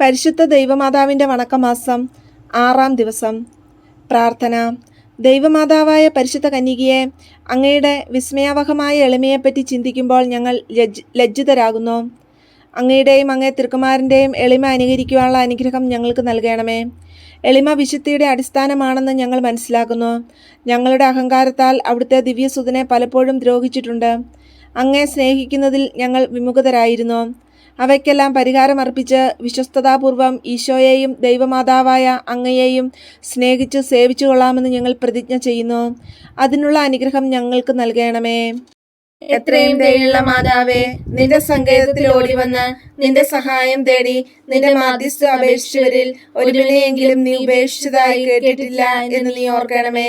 പരിശുദ്ധ ദൈവമാതാവിന്റെ വണക്കമാസം ആറാം ദിവസം. പ്രാർത്ഥന. ദൈവമാതാവായ പരിശുദ്ധ കന്യകയെ അങ്ങയുടെ വിസ്മയാവഹമായ എളിമയെപ്പറ്റി ചിന്തിക്കുമ്പോൾ ഞങ്ങൾ ലജ്ജ ലജ്ജിതരാകുന്നു. അങ്ങയുടെയും അങ്ങേ തിരുക്കുമാരന്റെയും എളിമ അനുകരിക്കുവാനുള്ള അനുഗ്രഹം ഞങ്ങൾക്ക് നൽകണമേ. എളിമ വിശുദ്ധിയുടെ അടിസ്ഥാനമാണെന്ന് ഞങ്ങൾ മനസ്സിലാക്കുന്നു. ഞങ്ങളുടെ അഹങ്കാരത്താൽ അവിടുത്തെ ദിവ്യസുതനെ പലപ്പോഴും ദ്രോഹിച്ചിട്ടുണ്ട്. അങ്ങേ സ്നേഹിക്കുന്നതിൽ ഞങ്ങൾ വിമുഖതരായിരുന്നു. അവയ്ക്കെല്ലാം പരിഹാരമർപ്പിച്ച് വിശ്വസ്തതാപൂർവം ഈശോയെയും ദൈവമാതാവായ അങ്ങയെയും സ്നേഹിച്ച് സേവിച്ചു കൊള്ളാമെന്ന് ഞങ്ങൾ പ്രതിജ്ഞ ചെയ്യുന്നു. അതിനുള്ള അനുഗ്രഹം ഞങ്ങൾക്ക് നൽകണമേ. എത്രയും ദയുള്ള മാതാവേ നിന്റെ സങ്കേതത്തിൽ ഓടി വന്ന് നിന്റെ സഹായം തേടി നിന്റെ മാധ്യസ്ഥ അപേക്ഷിച്ചവരിൽ ഒരുവിനെയെങ്കിലും നീ ഉപേക്ഷിച്ചതായി കേട്ടിട്ടില്ല എന്ന് നീ ഓർക്കണമേ.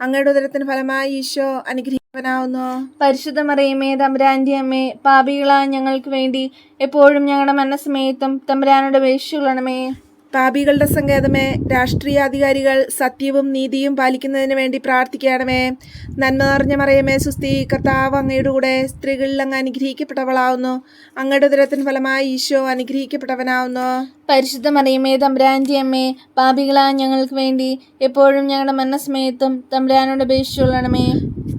അങ്ങയുടെ ഉദരത്തിന് ഫലമായി ഈശോ അനുഗ്രഹിക്കവനാവുന്നു പരിശുദ്ധ മറിയമേ തമ്പുരാന്റെ അമ്മേ പാപികളായ ഞങ്ങൾക്ക് വേണ്ടി എപ്പോഴും ഞങ്ങളുടെ മനസ്സമേത്തും തമ്പുരാനോട് അപേക്ഷിച്ചുകൊള്ളണമേ പാപികളുടെ സങ്കേതമേ രാഷ്ട്രീയാധികാരികൾ സത്യവും നീതിയും പാലിക്കുന്നതിന് വേണ്ടി പ്രാർത്ഥിക്കണമേ. നന്മ നിറഞ്ഞ മറിയമേ സുസ്ഥി. കർത്താവ് അങ്ങയുടെ കൂടെ സ്ത്രീകളിൽ അങ്ങ് അനുഗ്രഹിക്കപ്പെട്ടവളാവുന്നു. അങ്ങയുടെ ദുരത്തിന് ഫലമായി ഈശോ അനുഗ്രഹിക്കപ്പെട്ടവനാവുന്നു. പരിശുദ്ധ മറിയമേ തമ്പ്രാന്റെ അമ്മേ പാപികളായ ഞങ്ങൾക്ക് വേണ്ടി എപ്പോഴും ഞങ്ങളുടെ മനസ്സമയത്തും തമ്പ്രാനോട് അപേക്ഷിച്ചുകൊള്ളണമേ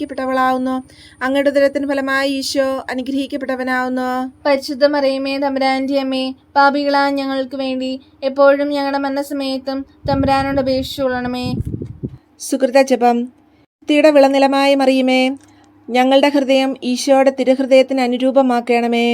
അനുഗ്രഹിക്കപ്പെട്ടവളാവുന്നു. അങ്ങയുടെ ഉദരത്തിന് ഫലമായി ഈശോ അനുഗ്രഹിക്കപ്പെട്ടവനാവുന്നു. പരിശുദ്ധ മറിയമേ തമ്പുരാന്റെ അമ്മേ പാപികളാ ഞങ്ങൾക്ക് വേണ്ടി എപ്പോഴും ഞങ്ങളുടെ മരണസമയത്തും തമ്പുരാനോട് അപേക്ഷിച്ചുകൊള്ളണമേ സുഹൃത ജപം. ഭക്തിയുടെ വിളനിലമായ മറിയുമേ ഞങ്ങളുടെ ഹൃദയം ഈശോയുടെ തിരുഹൃദയത്തിന് അനുരൂപമാക്കണമേ.